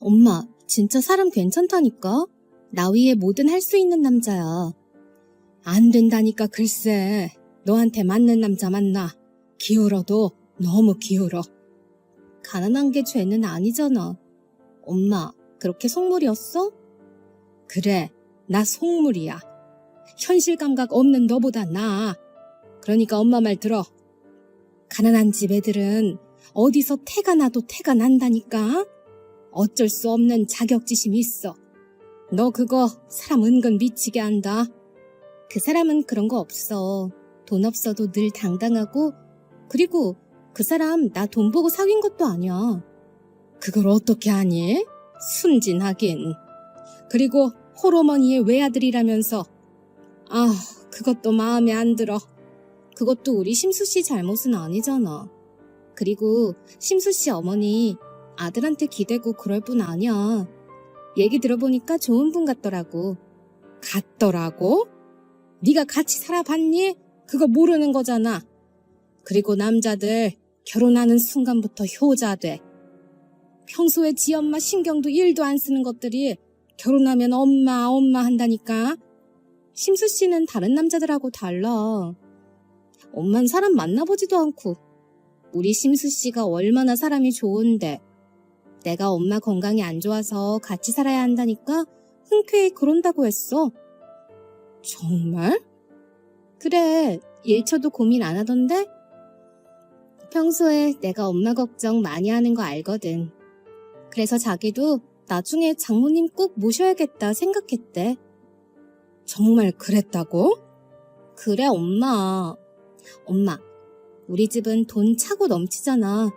엄마, 진짜 사람 괜찮다니까? 나 위에 뭐든 할 수 있는 남자야. 안 된다니까 글쎄. 너한테 맞는 남자 만나. 기울어도 너무 기울어. 가난한 게 죄는 아니잖아. 엄마, 그렇게 속물이었어? 그래, 나 속물이야. 현실 감각 없는 너보다 나아. 그러니까 엄마 말 들어. 가난한 집 애들은 어디서 태가 나도 태가 난다니까? 어쩔 수 없는 자격지심이 있어. 너 그거 사람 은근 미치게 한다. 그 사람은 그런 거 없어. 돈 없어도 늘 당당하고, 그리고 그 사람 나 돈 보고 사귄 것도 아니야. 그걸 어떻게 하니? 순진하긴. 그리고 홀어머니의 외아들이라면서. 아, 그것도 마음에 안 들어. 그것도 우리 심수 씨 잘못은 아니잖아. 그리고 심수 씨 어머니 아들한테 기대고 그럴 뿐 아니야. 얘기 들어보니까 좋은 분 같더라고. 같더라고? 네가 같이 살아봤니? 그거 모르는 거잖아. 그리고 남자들 결혼하는 순간부터 효자 돼. 평소에 지 엄마 신경도 1도 안 쓰는 것들이 결혼하면 엄마 엄마 한다니까. 심수 씨는 다른 남자들하고 달라. 엄만 사람 만나보지도 않고 우리 심수 씨가 얼마나 사람이 좋은데 내가 엄마 건강이 안 좋아서 같이 살아야 한다니까 흔쾌히 그런다고 했어. 정말? 그래, 1초도 고민 안 하던데? 평소에 내가 엄마 걱정 많이 하는 거 알거든. 그래서 자기도 나중에 장모님 꼭 모셔야겠다 생각했대. 정말 그랬다고? 그래, 엄마. 엄마, 우리 집은 돈 차고 넘치잖아.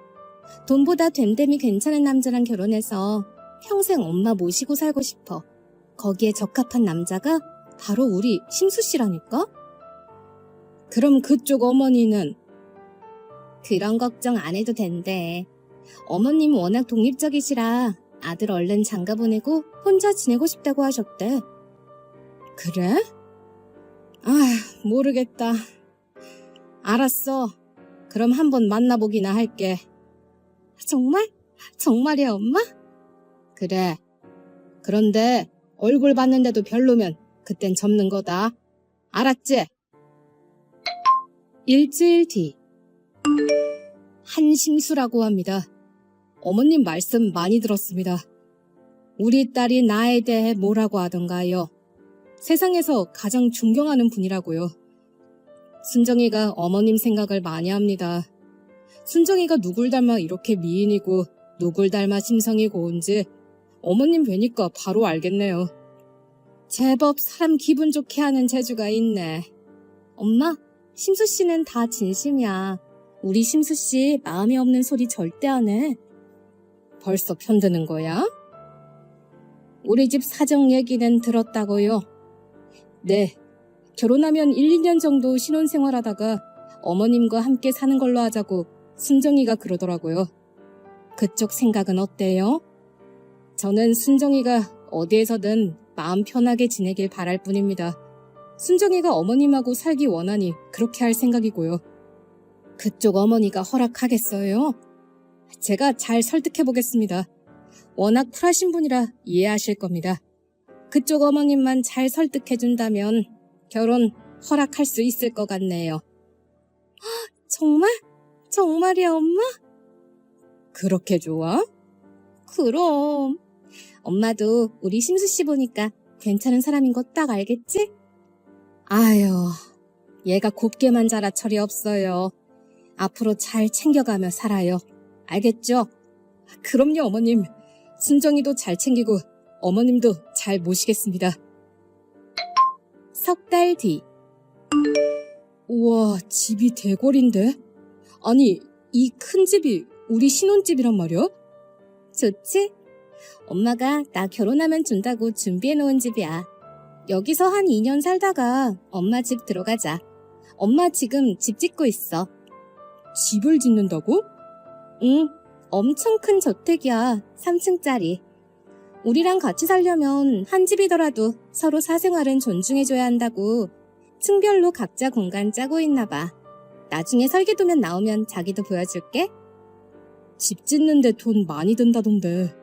돈보다 됨됨이 괜찮은 남자랑 결혼해서 평생 엄마 모시고 살고 싶어. 거기에 적합한 남자가 바로 우리 심수 씨라니까? 그럼 그쪽 어머니는? 그런 걱정 안 해도 된대. 어머님 워낙 독립적이시라 아들 얼른 장가 보내고 혼자 지내고 싶다고 하셨대. 그래? 아, 모르겠다. 알았어. 그럼 한번 만나보기나 할게. 정말? 정말이야, 엄마? 그래. 그런데 얼굴 봤는데도 별로면 그땐 접는 거다. 알았지? 일주일 뒤. 한심수라고 합니다. 어머님 말씀 많이 들었습니다. 우리 딸이 나에 대해 뭐라고 하던가요? 세상에서 가장 존경하는 분이라고요. 순정이가 어머님 생각을 많이 합니다. 순정이가 누굴 닮아 이렇게 미인이고 누굴 닮아 심성이 고운지 어머님 뵈니까 바로 알겠네요. 제법 사람 기분 좋게 하는 재주가 있네. 엄마, 심수 씨는 다 진심이야. 우리 심수 씨 마음이 없는 소리 절대 안 해. 벌써 편드는 거야? 우리 집 사정 얘기는 들었다고요. 네. 결혼하면 1, 2년 정도 신혼생활 하다가 어머님과 함께 사는 걸로 하자고 순정이가 그러더라고요. 그쪽 생각은 어때요? 저는 순정이가 어디에서든 마음 편하게 지내길 바랄 뿐입니다. 순정이가 어머님하고 살기 원하니 그렇게 할 생각이고요. 그쪽 어머니가 허락하겠어요? 제가 잘 설득해 보겠습니다. 워낙 쿨하신 분이라 이해하실 겁니다. 그쪽 어머님만 잘 설득해 준다면 결혼 허락할 수 있을 것 같네요. 정말? 정말이야, 엄마? 그렇게 좋아? 그럼. 엄마도 우리 심수 씨 보니까 괜찮은 사람인 거 딱 알겠지? 아유, 얘가 곱게만 자라 철이 없어요. 앞으로 잘 챙겨가며 살아요. 알겠죠? 그럼요, 어머님. 순정이도 잘 챙기고 어머님도 잘 모시겠습니다. 석 달 뒤. 우와, 집이 대궐인데? 아니, 이 큰 집이 우리 신혼집이란 말이야? 좋지? 엄마가 나 결혼하면 준다고 준비해 놓은 집이야. 여기서 한 2년 살다가 엄마 집 들어가자. 엄마 지금 집 짓고 있어. 집을 짓는다고? 응, 엄청 큰 저택이야. 3층짜리. 우리랑 같이 살려면 한 집이더라도 서로 사생활은 존중해줘야 한다고 층별로 각자 공간 짜고 있나 봐. 나중에 설계도면 나오면 자기도 보여줄게. 집 짓는데 돈 많이 든다던데.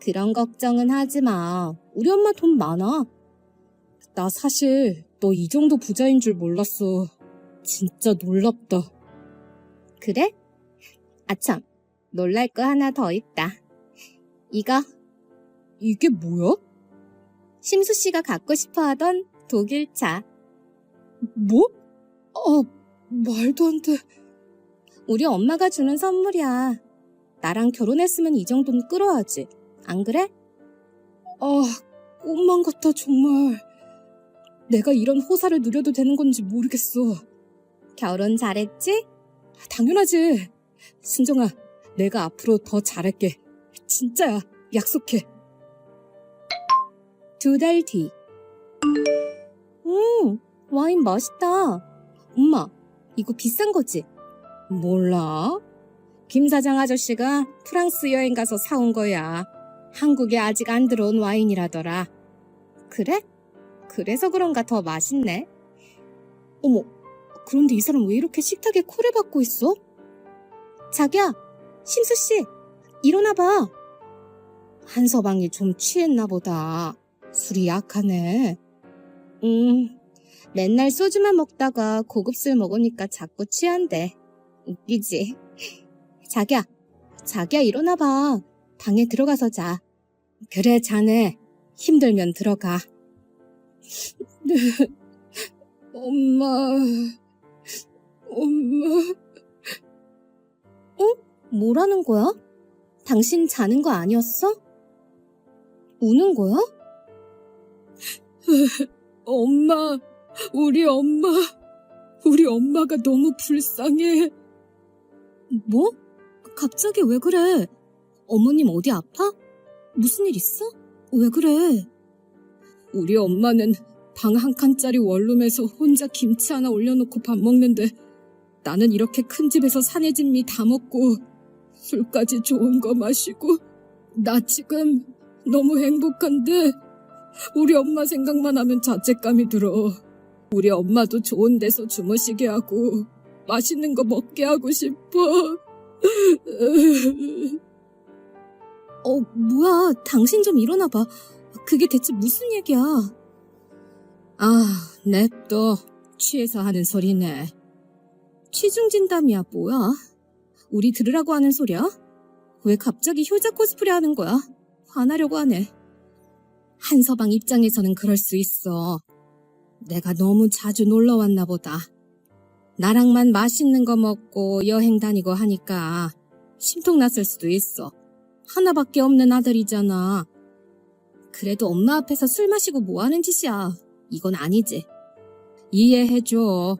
그런 걱정은 하지 마. 우리 엄마 돈 많아. 나 사실 너 이 정도 부자인 줄 몰랐어. 진짜 놀랍다. 그래? 아참, 놀랄 거 하나 더 있다. 이거. 이게 뭐야? 심수 씨가 갖고 싶어 하던 독일차. 뭐? 어, 말도 안 돼. 우리 엄마가 주는 선물이야. 나랑 결혼했으면 이 정도는 끌어야지. 안 그래? 아, 꿈만 같아, 정말. 내가 이런 호사를 누려도 되는 건지 모르겠어. 결혼 잘했지? 당연하지. 순정아, 내가 앞으로 더 잘할게. 진짜야, 약속해. 두 달 뒤. 음, 와인 맛있다. 엄마, 이거 비싼 거지? 몰라. 김 사장 아저씨가 프랑스 여행 가서 사온 거야. 한국에 아직 안 들어온 와인이라더라. 그래? 그래서 그런가 더 맛있네. 어머, 그런데 이 사람 왜 이렇게 식탁에 코를 박고 있어? 자기야, 심수씨, 일어나봐. 한서방이 좀 취했나 보다. 술이 약하네. 음, 맨날 소주만 먹다가 고급 술 먹으니까 자꾸 취한대. 웃기지? 자기야, 자기야 일어나봐. 방에 들어가서 자. 그래, 자네. 힘들면 들어가. 네. 엄마, 엄마. 어? 뭐라는 거야? 당신 자는 거 아니었어? 우는 거야? 엄마, 우리 엄마, 우리 엄마가 너무 불쌍해. 뭐? 갑자기 왜 그래? 어머님 어디 아파? 무슨 일 있어? 왜 그래? 우리 엄마는 방 한 칸짜리 원룸에서 혼자 김치 하나 올려놓고 밥 먹는데 나는 이렇게 큰 집에서 산해진미 다 먹고 술까지 좋은 거 마시고 나 지금 너무 행복한데 우리 엄마 생각만 하면 자책감이 들어. 우리 엄마도 좋은 데서 주무시게 하고 맛있는 거 먹게 하고 싶어. 어, 뭐야. 당신 좀 일어나봐. 그게 대체 무슨 얘기야? 아, 냅둬. 취해서 하는 소리네. 취중진담이야, 뭐야? 우리 들으라고 하는 소리야? 왜 갑자기 효자 코스프레 하는 거야? 화나려고 하네. 한서방 입장에서는 그럴 수 있어. 내가 너무 자주 놀러 왔나 보다. 나랑만 맛있는 거 먹고 여행 다니고 하니까 심통 났을 수도 있어. 하나밖에 없는 아들이잖아. 그래도 엄마 앞에서 술 마시고 뭐 하는 짓이야. 이건 아니지. 이해해줘.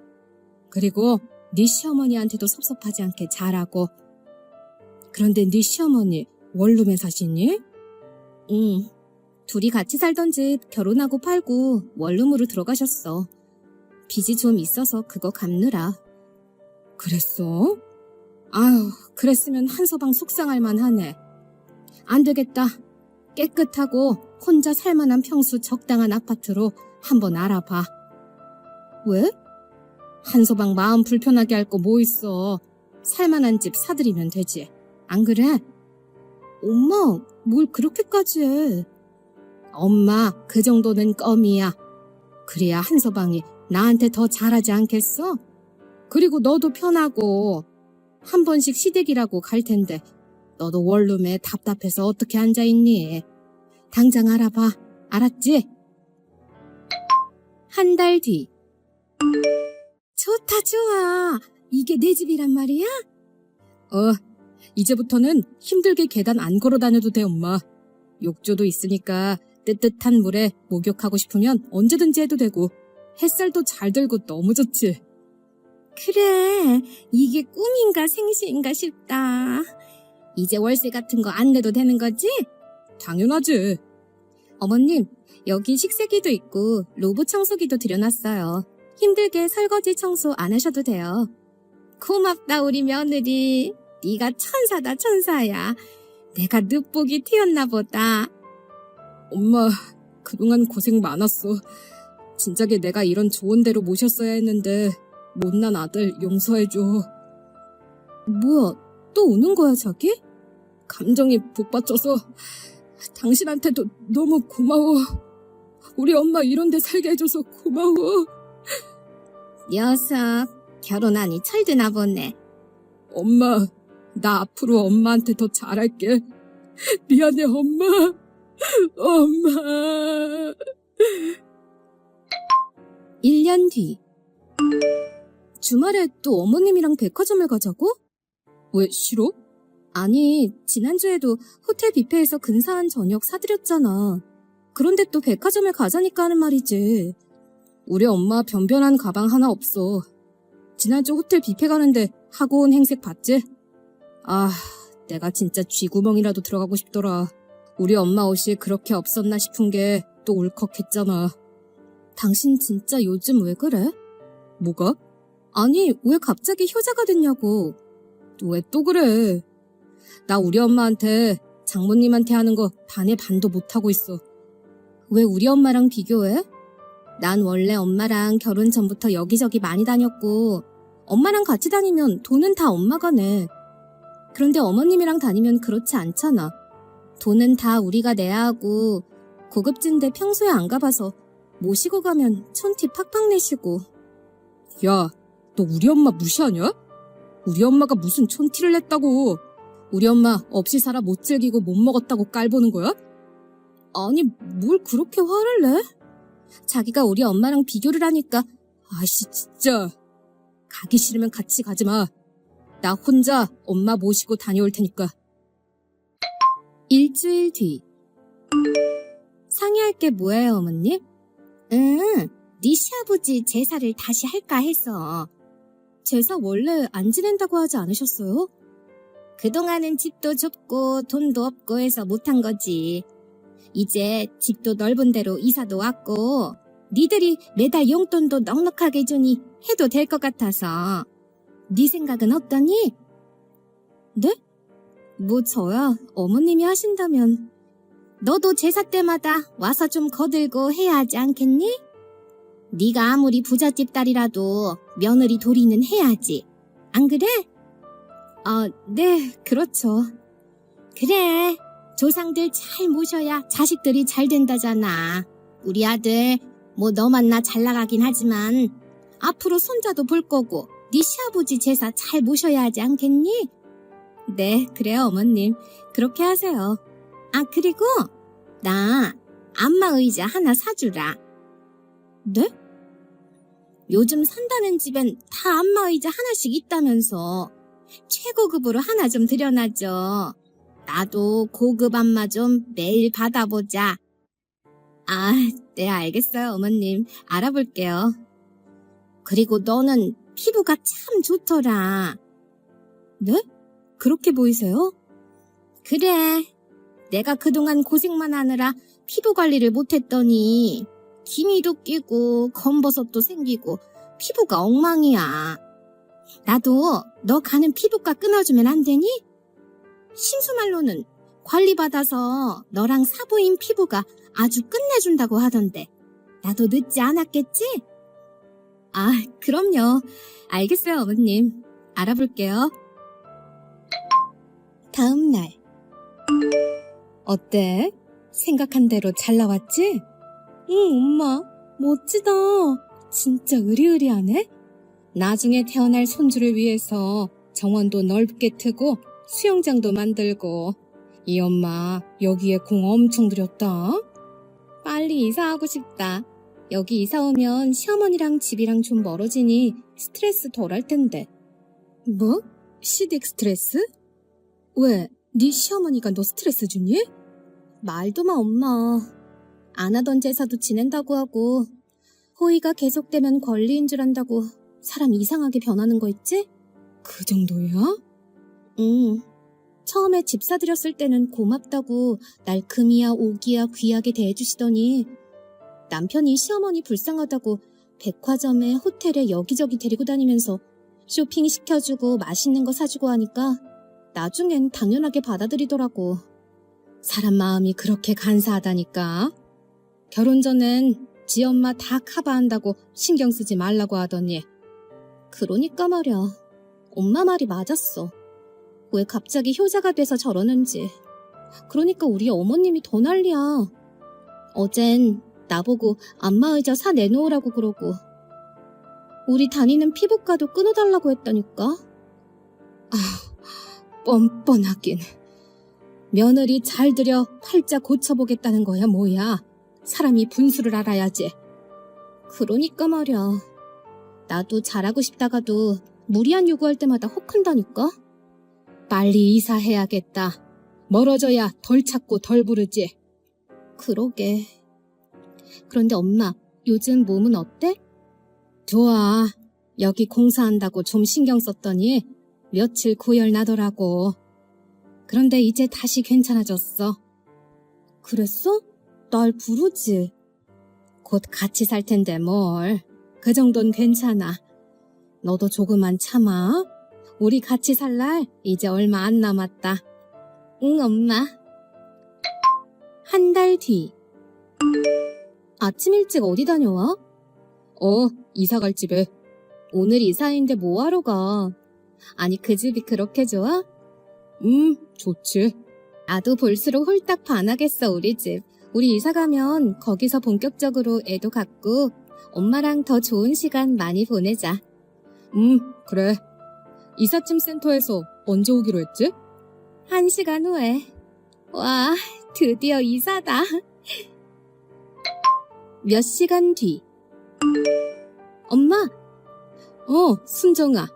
그리고 네 시어머니한테도 섭섭하지 않게 잘하고. 그런데 네 시어머니 원룸에 사시니? 응. 둘이 같이 살던 집 결혼하고 팔고 원룸으로 들어가셨어. 빚이 좀 있어서 그거 갚느라. 그랬어? 아유, 그랬으면 한서방 속상할 만하네. 안 되겠다. 깨끗하고 혼자 살만한 평수 적당한 아파트로 한번 알아봐. 왜? 한서방 마음 불편하게 할 거 뭐 있어. 살만한 집 사드리면 되지. 안 그래? 엄마, 뭘 그렇게까지 해. 엄마, 그 정도는 껌이야. 그래야 한서방이 나한테 더 잘하지 않겠어? 그리고 너도 편하고 한 번씩 시댁이라고 갈 텐데 너도 원룸에 답답해서 어떻게 앉아있니? 당장 알아봐. 알았지? 한 달 뒤. 좋다, 좋아. 이게 내 집이란 말이야? 어, 이제부터는 힘들게 계단 안 걸어 다녀도 돼, 엄마. 욕조도 있으니까 뜨뜻한 물에 목욕하고 싶으면 언제든지 해도 되고 햇살도 잘 들고 너무 좋지. 그래, 이게 꿈인가 생시인가 싶다. 이제 월세 같은 거 안 내도 되는 거지? 당연하지. 어머님, 여기 식세기도 있고 로봇 청소기도 들여놨어요. 힘들게 설거지 청소 안 하셔도 돼요. 고맙다 우리 며느리. 네가 천사다 천사야. 내가 늦복이 튀었나 보다. 엄마, 그동안 고생 많았어. 진작에 내가 이런 좋은 데로 모셨어야 했는데 못난 아들 용서해줘. 뭐야, 또 우는 거야 자기? 감정이 북받쳐서 당신한테도 너무 고마워. 우리 엄마 이런 데 살게 해줘서 고마워. 녀석, 결혼하니 철드나 보네. 엄마, 나 앞으로 엄마한테 더 잘할게. 미안해, 엄마. 엄마. 1년 뒤. 주말에 또 어머님이랑 백화점을 가자고? 왜 싫어? 아니, 지난주에도 호텔 뷔페에서 근사한 저녁 사드렸잖아. 그런데 또 백화점을 가자니까 하는 말이지. 우리 엄마 변변한 가방 하나 없어. 지난주 호텔 뷔페 가는데 하고 온 행색 봤지? 아, 내가 진짜 쥐구멍이라도 들어가고 싶더라. 우리 엄마 옷이 그렇게 없었나 싶은 게 또 울컥했잖아. 당신 진짜 요즘 왜 그래? 뭐가? 아니, 왜 갑자기 효자가 됐냐고. 왜 또 그래? 나 우리 엄마한테 장모님한테 하는 거 반의 반도 못하고 있어. 왜 우리 엄마랑 비교해? 난 원래 엄마랑 결혼 전부터 여기저기 많이 다녔고, 엄마랑 같이 다니면 돈은 다 엄마가 내. 그런데 어머님이랑 다니면 그렇지 않잖아. 돈은 다 우리가 내야 하고, 고급진데 평소에 안 가봐서 모시고 가면 촌티 팍팍 내시고. 야, 너 우리 엄마 무시하냐? 우리 엄마가 무슨 촌티를 냈다고. 우리 엄마 없이 살아 못 즐기고 못 먹었다고 깔보는 거야? 아니, 뭘 그렇게 화를 내? 자기가 우리 엄마랑 비교를 하니까, 아씨, 진짜. 가기 싫으면 같이 가지 마. 나 혼자 엄마 모시고 다녀올 테니까. 일주일 뒤. 상의할 게 뭐예요, 어머님? 응, 네 시아버지 제사를 다시 할까 해서. 제사 원래 안 지낸다고 하지 않으셨어요? 그동안은 집도 좁고 돈도 없고 해서 못한 거지. 이제 집도 넓은 데로 이사도 왔고 니들이 매달 용돈도 넉넉하게 주니 해도 될 것 같아서. 네 생각은 어떠니? 네? 뭐 저야 어머님이 하신다면 너도 제사 때마다 와서 좀 거들고 해야 하지 않겠니? 네가 아무리 부잣집 딸이라도 며느리 도리는 해야지. 안 그래? 아, 네, 그렇죠. 그래, 조상들 잘 모셔야 자식들이 잘 된다잖아. 우리 아들, 뭐 너만 나 잘 나가긴 하지만 앞으로 손자도 볼 거고 네 시아버지 제사 잘 모셔야 하지 않겠니? 네, 그래요, 어머님. 그렇게 하세요. 아, 그리고 나 안마 의자 하나 사주라. 네? 요즘 산다는 집엔 다 안마 의자 하나씩 있다면서 최고급으로 하나 좀 들여놔줘. 나도 고급 안마 좀 매일 받아보자. 아, 네, 알겠어요, 어머님. 알아볼게요. 그리고 너는 피부가 참 좋더라. 네? 그렇게 보이세요? 그래. 내가 그동안 고생만 하느라 피부 관리를 못했더니 기미도 끼고 검버섯도 생기고 피부가 엉망이야. 나도 너 가는 피부과 끊어주면 안 되니? 신수말로는 관리받아서 너랑 사부인 피부가 아주 끝내준다고 하던데 나도 늦지 않았겠지? 아, 그럼요. 알겠어요, 어머님. 알아볼게요. 다음 날. 어때? 생각한 대로 잘 나왔지? 응, 엄마. 멋지다. 진짜 으리으리하네? 나중에 태어날 손주를 위해서 정원도 넓게 트고 수영장도 만들고 이 엄마 여기에 공 엄청 들였다. 빨리 이사하고 싶다. 여기 이사 오면 시어머니랑 집이랑 좀 멀어지니 스트레스 덜 할 텐데. 뭐? 시댁 스트레스? 왜? 네 시어머니가 너 스트레스 주니? 말도 마 엄마. 안 하던 제사도 지낸다고 하고 호의가 계속되면 권리인 줄 안다고 사람 이상하게 변하는 거 있지? 그 정도야? 응. 처음에 집 사드렸을 때는 고맙다고 날 금이야 오기야 귀하게 대해주시더니 남편이 시어머니 불쌍하다고 백화점에 호텔에 여기저기 데리고 다니면서 쇼핑 시켜주고 맛있는 거 사주고 하니까 나중엔 당연하게 받아들이더라고. 사람 마음이 그렇게 간사하다니까. 결혼 전엔 지 엄마 다 커버한다고 신경 쓰지 말라고 하더니 그러니까 말야. 엄마 말이 맞았어. 왜 갑자기 효자가 돼서 저러는지. 그러니까 우리 어머님이 더 난리야. 어젠 나보고 안마의자 사 내놓으라고 그러고 우리 다니는 피부과도 끊어달라고 했다니까. 아, 뻔뻔하긴. 며느리 잘 들여 팔자 고쳐보겠다는 거야 뭐야. 사람이 분수를 알아야지. 그러니까 말이야. 나도 잘하고 싶다가도 무리한 요구할 때마다 혹한다니까. 빨리 이사해야겠다. 멀어져야 덜 찾고 덜 부르지. 그러게. 그런데 엄마, 요즘 몸은 어때? 좋아. 여기 공사한다고 좀 신경 썼더니 며칠 고열 나더라고. 그런데 이제 다시 괜찮아졌어. 그랬어? 날 부르지. 곧 같이 살 텐데 뭘. 그 정도는 괜찮아. 너도 조금만 참아. 우리 같이 살 날 이제 얼마 안 남았다. 응, 엄마. 한 달 뒤. 아침 일찍 어디 다녀와? 어, 이사 갈 집에. 오늘 이사인데 뭐하러 가? 아니, 그 집이 그렇게 좋아? 음, 좋지. 나도 볼수록 홀딱 반하겠어, 우리 집. 우리 이사 가면 거기서 본격적으로 애도 갖고 엄마랑 더 좋은 시간 많이 보내자. 음, 그래. 이삿짐 센터에서 언제 오기로 했지? 한 시간 후에. 와, 드디어 이사다. 몇 시간 뒤. 엄마! 어, 순정아.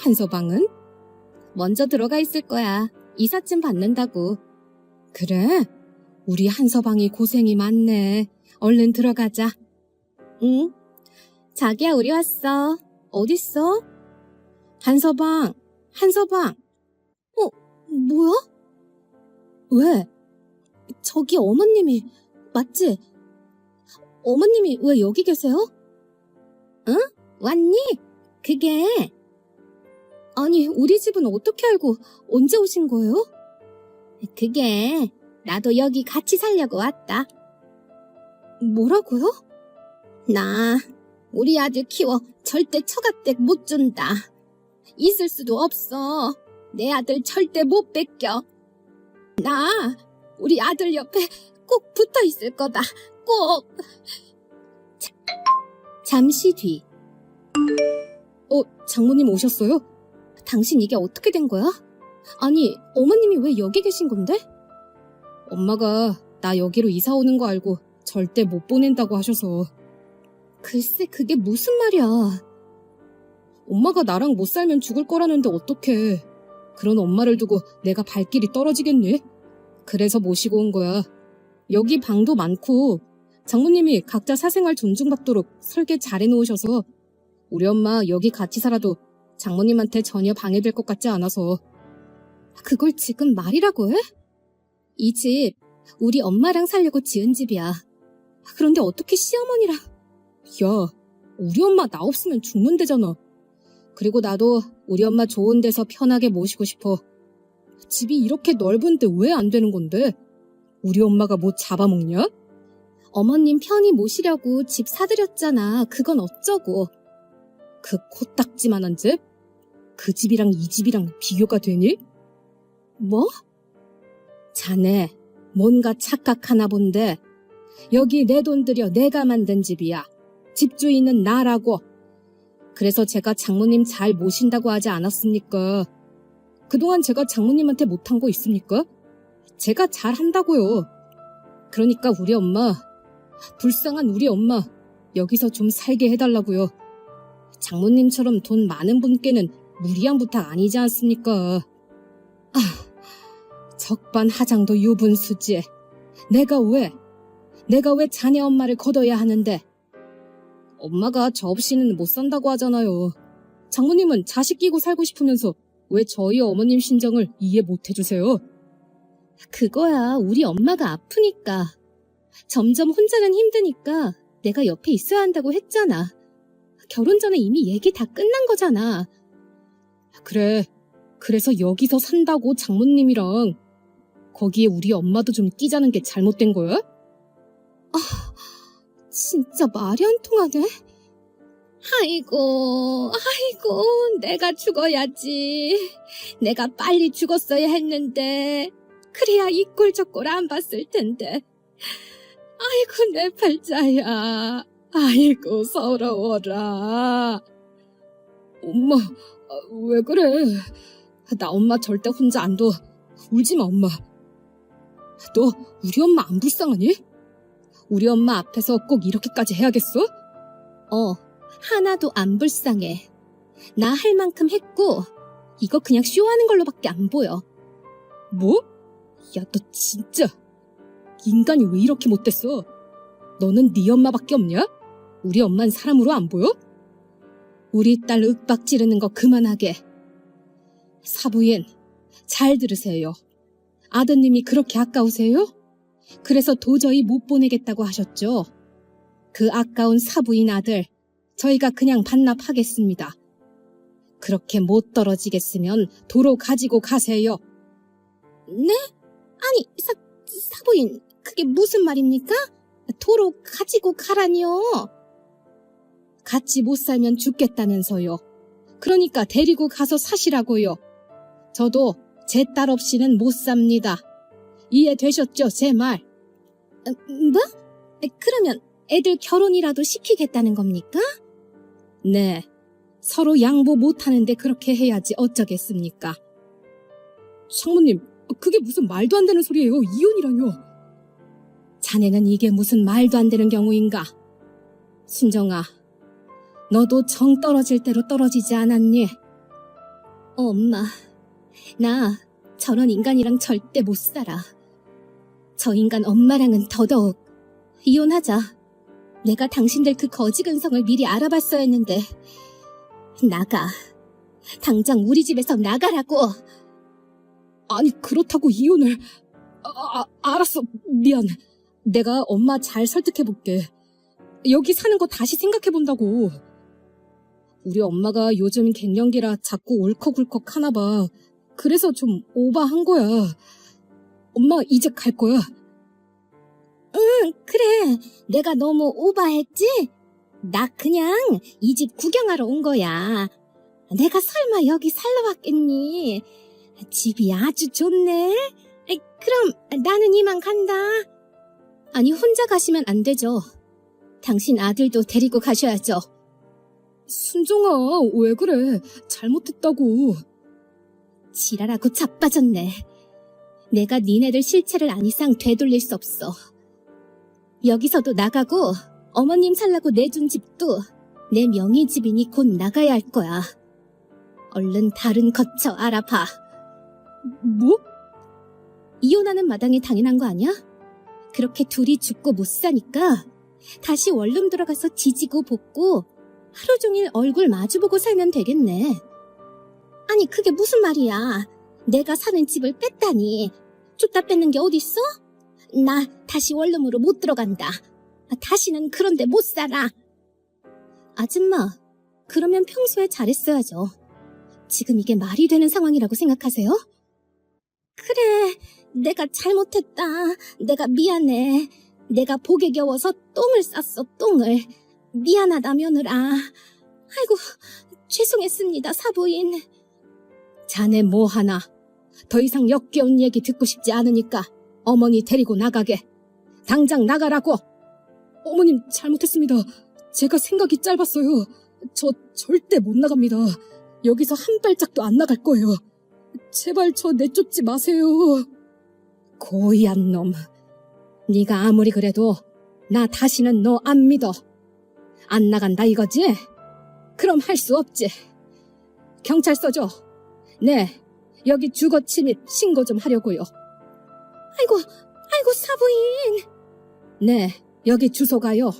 한서방은? 먼저 들어가 있을 거야. 이삿짐 받는다고. 그래? 우리 한서방이 고생이 많네. 얼른 들어가자. 응? 자기야, 우리 왔어. 어딨어? 한서방, 한서방. 어, 뭐야? 왜? 저기 어머님이, 맞지? 어머님이 왜 여기 계세요? 응? 왔니? 그게. 아니, 우리 집은 어떻게 알고 언제 오신 거예요? 그게, 나도 여기 같이 살려고 왔다. 뭐라고요? 나, 우리 아들 키워 절대 처갓댁 못 준다. 있을 수도 없어. 내 아들 절대 못 뺏겨. 나, 우리 아들 옆에 꼭 붙어 있을 거다. 꼭. 자, 잠시 뒤. 어, 장모님 오셨어요? 당신 이게 어떻게 된 거야? 아니, 어머님이 왜 여기 계신 건데? 엄마가 나 여기로 이사 오는 거 알고 절대 못 보낸다고 하셔서. 글쎄, 그게 무슨 말이야. 엄마가 나랑 못 살면 죽을 거라는데 어떡해. 그런 엄마를 두고 내가 발길이 떨어지겠니? 그래서 모시고 온 거야. 여기 방도 많고 장모님이 각자 사생활 존중받도록 설계 잘 해놓으셔서 우리 엄마 여기 같이 살아도 장모님한테 전혀 방해될 것 같지 않아서 그걸 지금 말이라고 해? 이 집 우리 엄마랑 살려고 지은 집이야. 그런데 어떻게 시어머니랑 야 우리 엄마 나 없으면 죽는데잖아. 그리고 나도 우리 엄마 좋은 데서 편하게 모시고 싶어. 집이 이렇게 넓은데 왜 안 되는 건데? 우리 엄마가 뭐 잡아먹냐? 어머님 편히 모시려고 집 사드렸잖아. 그건 어쩌고. 그 코딱지만한 집? 그 집이랑 이 집이랑 비교가 되니? 뭐? 자네, 뭔가 착각하나 본데. 여기 내 돈 들여 내가 만든 집이야. 집주인은 나라고. 그래서 제가 장모님 잘 모신다고 하지 않았습니까? 그동안 제가 장모님한테 못한 거 있습니까? 제가 잘 한다고요. 그러니까 우리 엄마, 불쌍한 우리 엄마, 여기서 좀 살게 해달라고요. 장모님처럼 돈 많은 분께는 무리한 부탁 아니지 않습니까? 아, 적반하장도 유분수지. 내가 왜, 내가 왜 자네 엄마를 거둬야 하는데? 엄마가 저 없이는 못 산다고 하잖아요. 장모님은 자식 끼고 살고 싶으면서 왜 저희 어머님 심정을 이해 못 해주세요? 그거야, 우리 엄마가 아프니까. 점점 혼자는 힘드니까 내가 옆에 있어야 한다고 했잖아. 결혼 전에 이미 얘기 다 끝난 거잖아. 그래. 그래서 여기서 산다고 장모님이랑. 거기에 우리 엄마도 좀 끼자는 게 잘못된 거야? 아, 진짜 말이 안 통하네. 아이고, 아이고, 내가 죽어야지. 내가 빨리 죽었어야 했는데. 그래야 이 꼴 저 꼴 안 봤을 텐데. 아이고, 내 팔자야. 아이고, 서러워라. 엄마, 아, 왜 그래? 나 엄마 절대 혼자 안 둬. 울지 마, 엄마. 너 우리 엄마 안 불쌍하니? 우리 엄마 앞에서 꼭 이렇게까지 해야겠어? 어, 하나도 안 불쌍해. 나 할 만큼 했고, 이거 그냥 쇼하는 걸로밖에 안 보여. 뭐? 야, 너 진짜 인간이 왜 이렇게 못됐어? 너는 네 엄마밖에 없냐? 우리 엄만 사람으로 안 보여? 우리 딸 윽박 지르는 거 그만하게. 사부인, 잘 들으세요. 아드님이 그렇게 아까우세요? 그래서 도저히 못 보내겠다고 하셨죠. 그 아까운 사부인 아들, 저희가 그냥 반납하겠습니다. 그렇게 못 떨어지겠으면 도로 가지고 가세요. 네? 아니, 사, 사부인, 그게 무슨 말입니까? 도로 가지고 가라니요. 같이 못 살면 죽겠다면서요. 그러니까 데리고 가서 사시라고요. 저도 제 딸 없이는 못 삽니다. 이해되셨죠, 제 말? 뭐? 그러면 애들 결혼이라도 시키겠다는 겁니까? 네. 서로 양보 못하는데 그렇게 해야지 어쩌겠습니까? 상무님, 그게 무슨 말도 안 되는 소리예요. 이혼이라뇨. 자네는 이게 무슨 말도 안 되는 경우인가? 순정아, 너도 정 떨어질 대로 떨어지지 않았니? 엄마, 나 저런 인간이랑 절대 못 살아. 저 인간 엄마랑은 더더욱 이혼하자. 내가 당신들 그 거지 근성을 미리 알아봤어야 했는데 나가. 당장 우리 집에서 나가라고. 아니 그렇다고 이혼을 아, 아, 알았어 미안 내가 엄마 잘 설득해볼게 여기 사는 거 다시 생각해본다고 우리 엄마가 요즘 갱년기라 자꾸 울컥울컥 하나 봐 그래서 좀 오바한 거야 엄마 이제 갈 거야 응 그래 내가 너무 오바했지? 나 그냥 이 집 구경하러 온 거야 내가 설마 여기 살러 왔겠니? 집이 아주 좋네. 그럼 나는 이만 간다. 아니 혼자 가시면 안 되죠. 당신 아들도 데리고 가셔야죠. 순종아 왜 그래? 잘못했다고. 지랄하고 자빠졌네. 내가 니네들 실체를 안 이상 되돌릴 수 없어. 여기서도 나가고 어머님 살라고 내준 집도 내 명의 집이니 곧 나가야 할 거야. 얼른 다른 거처 알아봐. 뭐? 이혼하는 마당에 당연한 거 아니야? 그렇게 둘이 죽고 못 사니까 다시 원룸 들어가서 지지고 볶고 하루 종일 얼굴 마주보고 살면 되겠네. 아니 그게 무슨 말이야? 내가 사는 집을 뺐다니. 쫓다 뺏는 게 어딨어? 나 다시 원룸으로 못 들어간다. 다시는 그런데 못 살아. 아줌마, 그러면 평소에 잘했어야죠. 지금 이게 말이 되는 상황이라고 생각하세요? 그래, 내가 잘못했다. 내가 미안해. 내가 복에 겨워서 똥을 쌌어, 똥을. 미안하다, 며느라. 아이고, 죄송했습니다, 사부인. 자네 뭐 하나. 더 이상 역겨운 얘기 듣고 싶지 않으니까 어머니 데리고 나가게. 당장 나가라고. 어머님, 잘못했습니다. 제가 생각이 짧았어요. 저 절대 못 나갑니다. 여기서 한 발짝도 안 나갈 거예요. 제발 저 내쫓지 마세요. 고이한 놈. 네가 아무리 그래도 나 다시는 너 안 믿어. 안 나간다 이거지? 그럼 할 수 없지. 경찰서죠? 네, 여기 주거 침입 신고 좀 하려고요. 아이고, 아이고 사부인. 네, 여기 주소가요.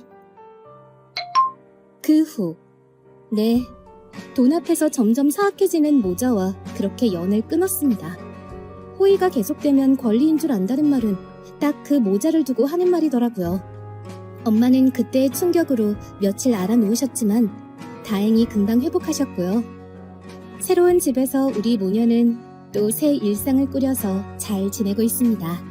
그 후, 네, 돈 앞에서 점점 사악해지는 모자와 그렇게 연을 끊었습니다. 호의가 계속되면 권리인 줄 안다는 말은 딱 그 모자를 두고 하는 말이더라고요. 엄마는 그때의 충격으로 며칠 알아놓으셨지만 다행히 금방 회복하셨고요. 새로운 집에서 우리 모녀는 또 새 일상을 꾸려서 잘 지내고 있습니다.